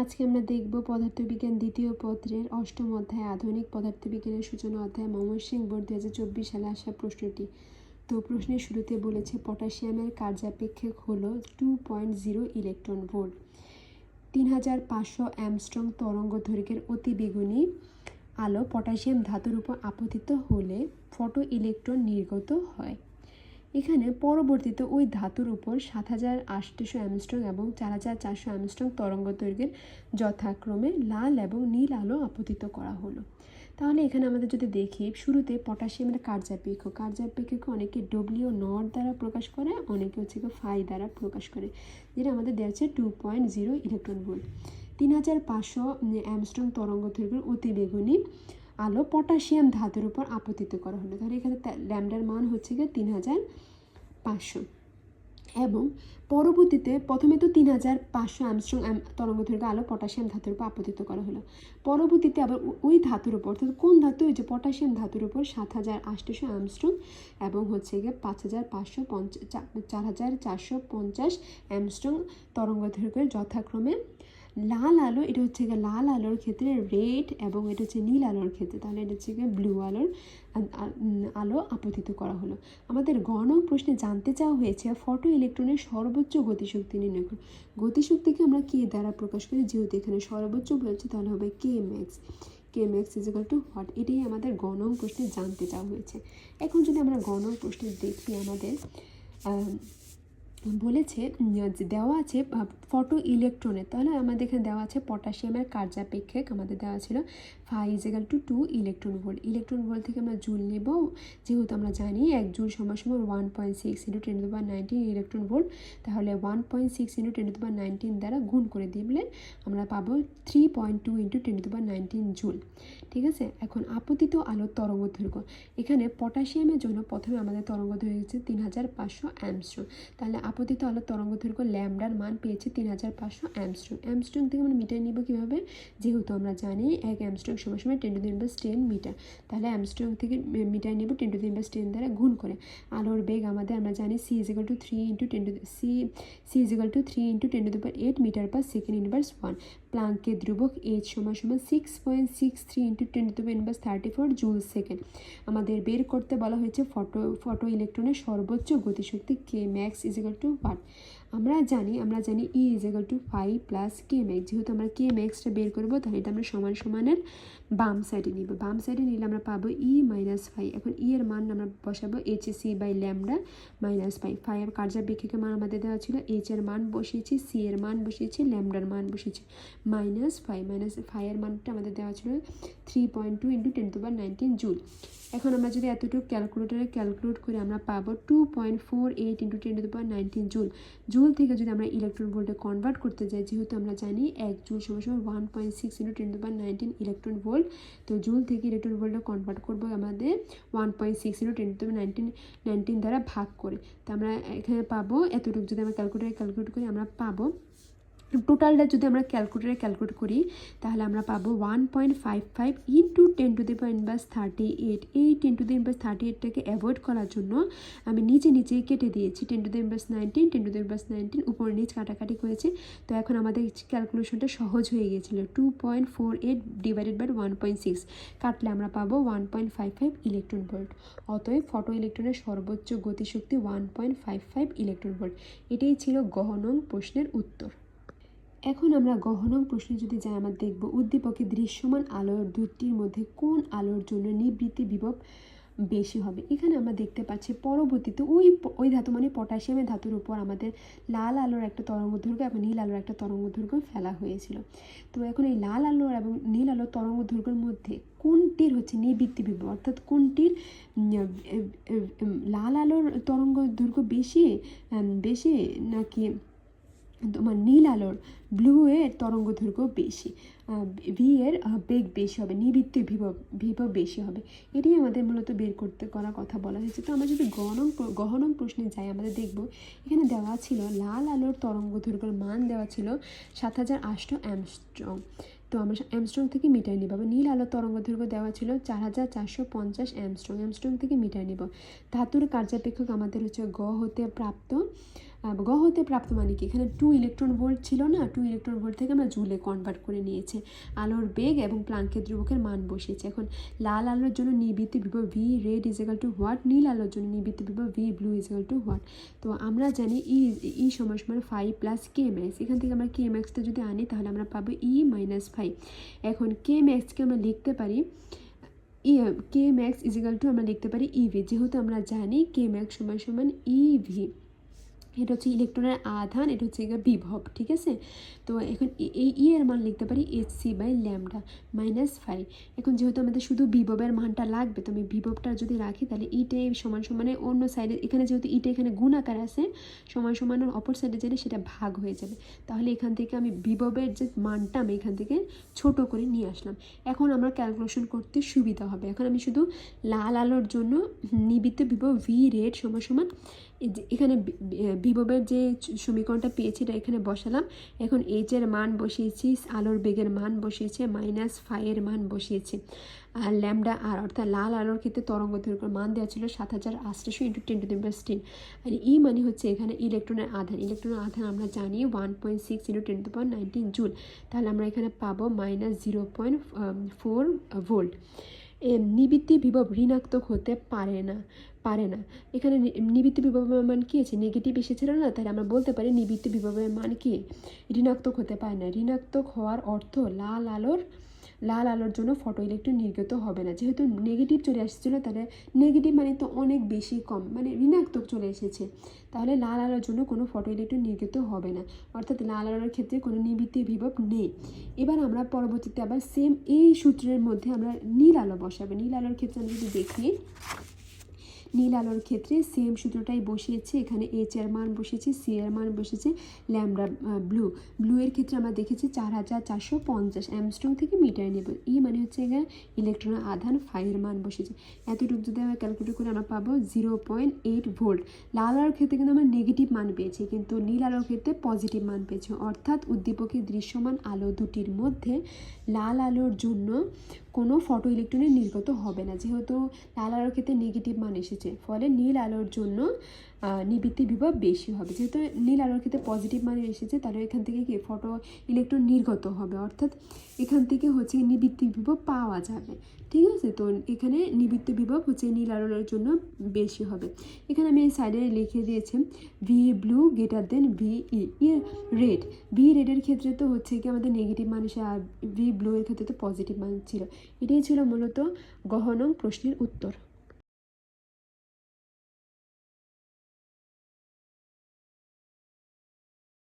আজকে আমরা দেখব পদার্থবিজ্ঞান দ্বিতীয় পত্রের অষ্টম অধ্যায়, আধুনিক পদার্থবিজ্ঞানের সূচনা অধ্যায়। ময়মনসিংহ বোর্ড দু চব্বিশ সালে আসা প্রশ্নটি। তো প্রশ্নের শুরুতে বলেছে, পটাশিয়ামের কার্যাপেক্ষক হলো two point zero electron volt তিন হাজার পাঁচশো অ্যামস্ট্রং তরঙ্গ দৈর্ঘ্যের অতিবেগুনি আলো পটাশিয়াম ধাতুর উপর আপতিত হলে ফটো ইলেকট্রন নির্গত হয়। এখানে পরবর্তীতে ওই ধাতুর উপর সাত হাজার আটশো অ্যামস্ট্রং এবং চার হাজার চারশো অ্যামস্ট্রং তরঙ্গ দৈর্ঘ্যের যথাক্রমে লাল এবং নীল আলো আপতিত করা হলো। তাহলে এখানে আমাদের যদি দেখি, শুরুতে পটাশিয়ামের কার্যাপেক্ষ, কার্যাপেক্ষক অনেকে ডব্লিউ নট দ্বারা প্রকাশ করে, অনেকে হচ্ছে ফাই দ্বারা প্রকাশ করে, যেটা আমাদের দেওয়া হচ্ছে two point zero electron volt তিন হাজার পাঁচশো অ্যামস্ট্রং তরঙ্গ দৈর্ঘ্যের অতিবেগুনি আলো পটাশিয়াম ধাতুর উপর আপতিত করা হলো। তাহলে এখানে ল্যামডার মান হচ্ছে গিয়ে তিন হাজার পাঁচশো। এবং পরবর্তীতে প্রথমে তো তিন হাজার পাঁচশো আমস্ট্রং তরঙ্গ দৈর্ঘ্য আলো পটাশিয়াম ধাতুর উপর আপতিত করা হলো। পরবর্তীতে আবার ওই ধাতুর উপর, অর্থাৎ কোন ধাতু? ওই যে পটাশিয়াম ধাতুর উপর সাত হাজার আটশোশো আমস্ট্রং এবং হচ্ছে গিয়ে পাঁচ হাজার পাঁচশো পঞ্চাশ চার হাজার চারশো পঞ্চাশ অ্যামস্ট্রং তরঙ্গ দৈর্ঘ্যের যথাক্রমে লাল আলো, এটা হচ্ছে গিয়ে লাল আলোর ক্ষেত্রে রেড এবং এটা হচ্ছে নীল আলোর ক্ষেত্রে। তাহলে এটা হচ্ছে গিয়ে ব্লু আলোর আলো আপতিত করা হলো। আমাদের গণ প্রশ্নে জানতে চাওয়া হয়েছে, ফটো ইলেকট্রনের সর্বোচ্চ গতিশক্তি নির্ণয় করুন গতিশক্তিকে আমরা কে দ্বারা প্রকাশ করি? যেহেতু এখানে সর্বোচ্চ বলেছে, তাহলে হবে K max. K max is equal to what এটাই আমাদের গণং প্রশ্নে জানতে চাওয়া হয়েছে। এখন যদি আমরা গণং প্রশ্নে দেখি আমাদের বলেছে যে দেওয়া আছে ফটো ইলেকট্রনের। তাহলে আমাদের এখানে দেওয়া আছে পটাশিয়ামের কার্যাপেক্ষে আমাদের দেওয়া ছিল। Phi is equal to two electron volt. Electron volt থেকে আমরা জুল নেব, যেহেতু আমরা জানি এক জুল সমান সমান one point six into ten to nineteen electron volt তাহলে one point six into ten to nineteen দ্বারা গুণ করে দিলে আমরা পাবো three point two into ten to power nineteen joule. ঠিক আছে? এখন আপতিত আলোর তরঙ্গ দৈর্ঘ্য। এখানে পটাশিয়ামের জন্য প্রথমে আমাদের তরঙ্গ দৈর্ঘ্য হচ্ছে তিন হাজার পাঁচশো অ্যামস্ট্রং। তাহলে আপতিত আলোর তরঙ্গ দৈর্ঘ্য ল্যামডার মান পেয়েছে তিন হাজার পাঁচশো অ্যামস্ট্রং। অ্যামস্ট্রং থেকে আমরা মিটার নিব কীভাবে? যেহেতু আমরা জানি এক অ্যামস্ট্রং সময় সময় ten to the inverse ten metre তাহলে অ্যামস্ট্রং থেকে মিটার নেব ten to the inverse ten দ্বারা গুণ করে। আলোর বেগ আমাদের, আমরা জানি C is equal to three into ten to C C is equal to three into ten to the power eight metre per second inverse one প্লাঙ্কের ধ্রুবক এইচ সমান সমান six point six three into ten to inverse thirty four joule second আমাদের বের করতে বলা হয়েছে photo photo ইলেকট্রনের সর্বোচ্চ গতিশক্তি K max is equal to what আমরা জানি আমরা জানি E is equal to five plus K max যেহেতু আমরা কে ম্যাক্সটা বের করব, তাহলে এটা আমরা সমান সমানের বাম সাইডে নিব। বাম সাইডে নিলে আমরা পাবো ই মাইনাস ফাইভ এখন ই এর মান আমরা বসাবো H C by lambda minus five five কার্যাপেক্ষিকের মান আমাদের দেওয়া ছিল এইচ এর মান বসিয়েছি সি এর মান বসিয়েছি ল্যামডার মান বসিয়েছি। মাইনাস ফাইভ মাইনাস ফাইভ এর মানটা আমাদের দেওয়া ছিল three point two into ten to bar nineteen joule এখন আমরা যদি এতটুকু ক্যালকুলেটারে ক্যালকুলেট করে আমরা পাবো two point four eight into ten to power nineteen joule joule থেকে যদি আমরা ইলেকট্রন ভোল্টে কনভার্ট করতে যাই, যেহেতু আমরা জানি এক জুল সময় one point six into ten power nineteen electron volt তো জুল থেকে ইলেকট্রন ভোল্টে কনভার্ট করব আমাদের one point six into ten to nineteen nineteen দ্বারা ভাগ করে। তো আমরা এখানে পাবো, এতটুকু যদি আমরা ক্যালকুলেটার ক্যালকুলেট করি, আমরা পাবো টোটালটা যদি আমরা ক্যালকুলেটারে ক্যালকুলেট করি, তাহলে আমরা পাবো one point five five into ten to the point inverse thirty eight এই ten to the inverse thirty এইটটাকে avoid করার জন্য আমি নিচে নিচেই কেটে দিয়েছি। Ten to the inverse nineteen ten to the inverse nineteen উপর নিচ কাটাকাটি করেছে। তো এখন আমাদের ক্যালকুলেশনটা সহজ হয়ে গিয়েছিল two point four eight divided by one point six কাটলে আমরা পাবো one point five five electron volt অতএব ফটো ইলেকট্রনের সর্বোচ্চ গতিশক্তি one point five five electron volt এটাই ছিল গহনং প্রশ্নের উত্তর। এখন আমরা গহনম প্রশ্নে যদি যাই, আমরা দেখব উদ্দীপকে দৃশ্যমান আলোর দুটির মধ্যে কোন আলোর জন্য নিবৃত্তি বিভব বেশি হবে। এখানে আমরা দেখতে পাচ্ছি পরবর্তীতে ওই ওই ধাতু মানে পটাশিয়ামের ধাতুর উপর আমাদের লাল আলোর একটা তরঙ্গ দৈর্ঘ্য এবং নীল আলোর একটা তরঙ্গ দৈর্ঘ্য ফেলা হয়েছিল। তো এখন এই লাল আলোর এবং নীল আলোর তরঙ্গ দৈর্ঘ্যের মধ্যে কোনটির হচ্ছে নিবৃত্তি বিভব? অর্থাৎ কোনটির লাল আলোর তরঙ্গ দৈর্ঘ্য বেশি বেশি নাকি তোমার নীল আলোর ব্লু এর তরঙ্গ দৈর্ঘ্য বেশি ভি এর বেগ বেশি হবে, নিবৃত্তি বিভব বিভব বেশি হবে। এটাই আমাদের মূলত বের করতে করার কথা বলা হয়েছে। তো আমরা যদি গহনম গহনম প্রশ্নে যাই আমাদের দেখব, এখানে দেওয়া ছিল লাল আলোর তরঙ্গ দৈর্ঘ্যের মান দেওয়া ছিল সাত হাজার আটশো অ্যামস্ট্রং। তো আমরা অ্যামস্ট্রং থেকে মিটার নিব নীল আলোর তরঙ্গ দৈর্ঘ্য দেওয়া ছিল চার হাজার চারশো পঞ্চাশ অ্যামস্ট্রং অ্যামস্ট্রং থেকে মিটার নিব। ধাতুর কার্যাপেক্ষক আমাদের হচ্ছে গ হতে প্রাপ্ত। গ হতে প্রাপ্ত মানে কি? এখানে টু ইলেকট্রন ভোল্ট ছিল না? টু ইলেকট্রন ভোল্ট থেকে আমরা জুলে কনভার্ট করে নিয়েছে। আলোর বেগ এবং প্লাঙ্কের ধ্রুবকের মান বসিয়েছে। এখন লাল আলোর জন্য নিবৃত্তি বিভব V red is equal to what নীল আলোর জন্য নিবৃত্তি বিভব V blue is equal to what তো আমরা জানি ই ই সমান সমান ফাইভ প্লাস কে ম্যাক্স এখান থেকে আমরা কে ম্যাক্সটা যদি আনি, তাহলে আমরা পাবো ই মাইনাস ফাইভ এখন কে ম্যাক্সকে আমরা লিখতে পারি E K max is equal to আমরা লিখতে পারি ইভি যেহেতু আমরা জানি কে ম্যাক্স সমান সমান ইভি এটা হচ্ছে ইলেকট্রনের আধান, এটা হচ্ছে বিভব, ঠিক আছে? তো এখন এই ই এর মান লিখতে পারি H C by lambda minus five এখন যেহেতু আমাদের শুধু বিভবের মানটা লাগবে, তো আমি বিভবটা যদি রাখি, তাহলে ইটে সমান সমানে অন্য সাইডে এখানে যেহেতু ইটা এখানে গুণ আকার আছে, সমান সমান অপর সাইডে গেলে সেটা ভাগ হয়ে যাবে। তাহলে এখান থেকে আমি বিভবের যে মানটা আমি এখান থেকে ছোট করে নিয়ে আসলাম। এখন আমার ক্যালকুলেশন করতে সুবিধা হবে। এখন আমি শুধু লাল আলোর জন্য নিবৃত্ত বিভব ভি রেড সমান সমান এখানে বিভবের যে সমীকরণটা পেয়েছি এটা এখানে বসালাম। এখন এইচ এর মান বসিয়েছি, আলোর বেগের মান বসিয়েছে মাইনাস ফাইয়ের মান বসিয়েছি। আর ল্যামডা আর অর্থাৎ লাল আলোর ক্ষেত্রে তরঙ্গ দৈর্ঘ্যের মান দেওয়া ছিল সাত হাজার আটশোশো into ten to plus ten R E মানে হচ্ছে এখানে ইলেকট্রনের আধান। ইলেকট্রনের আধান আমরা জানি one point six into ten to nineteen joule. তাহলে আমরা এখানে পাবো minus zero point four volt নিবৃত্তি বিভব ঋণাত্মক হতে পারে না। পারে না। এখানে নিবৃত্তি বিভবের মান কী আছে? নেগেটিভ এসেছিল না? তাহলে আমরা বলতে পারি নিবৃত্তি বিভবের মান কি? ঋণাত্মক হতে পারে না। ঋণাত্মক হওয়ার অর্থ লাল আলোর লাল আলোর জন্য ফটো ইলেকট্রন নির্গত হবে না। যেহেতু নেগেটিভ চলে আসছিল, তাহলে নেগেটিভ মানে তো অনেক বেশি কম মানে ঋণাত্মক চলে এসেছে। তাহলে লাল আলোর জন্য কোনো ফটো ইলেকট্রন নির্গত হবে না। অর্থাৎ লাল আলোর ক্ষেত্রে কোনো নিবৃত্তি বিভব নেই। এবার আমরা পরবর্তীতে আবার সেম এই সূত্রের মধ্যে আমরা নীল আলো বসাবো। নীল আলোর ক্ষেত্রে আমরা যদি দেখি নীল আলোর ক্ষেত্রে সেম সূত্রটাই বসিয়েছে। এখানে এইচ এর মান বসিয়েছে সি এর মান বসেছে ল্যামডা ব্লু ব্লু এর ক্ষেত্রে আমরা দেখেছি চার হাজার চারশো পঞ্চাশ অ্যামস্ট্রং থেকে মিটার নেব ই মানে হচ্ছে এখানে ইলেকট্রনের আধান ফাইভের মান বসেছে। এতটুকু যদি আমরা ক্যালকুলেট করে আমরা পাবো জিরো পয়েন্ট এইট ভোল্ট লাল আলোর ক্ষেত্রে কিন্তু আমরা নেগেটিভ মান পেয়েছি, কিন্তু নীল আলোর ক্ষেত্রে পজিটিভ মান পেয়েছি। অর্থাৎ উদ্দীপকের দৃশ্যমান আলো দুটির মধ্যে লাল আলোর জন্য কোনো ফটো ইলেকট্রনের নির্গত হবে না। যেহেতু লাল আলোর ক্ষেত্রে নেগেটিভ মান এসেছে, ফলে নীল আলোর জন্য নিবৃত্তি বিভব বেশি হবে। যেহেতু নীল আলোর ক্ষেত্রে পজিটিভ মান এসেছে, তাহলে এখান থেকে কি ফটো ইলেকট্রন নির্গত হবে? অর্থাৎ এখান থেকে হচ্ছে নিবৃত্তি বিভব পাওয়া যাবে। ঠিক আছে? তো এখানে নিবৃত্ত বিভব হচ্ছে নীল আলোর জন্য বেশি হবে। এখানে আমি সাইডে লিখে দিয়েছি V blue greater than V E red V রেডের ক্ষেত্রে তো হচ্ছে কি আমাদের নেগেটিভ মান এসে, আর ভি ব্লু এর ক্ষেত্রে তো পজিটিভ মান ছিল। এটাই ছিল মূলত গহনং প্রশ্নের উত্তর।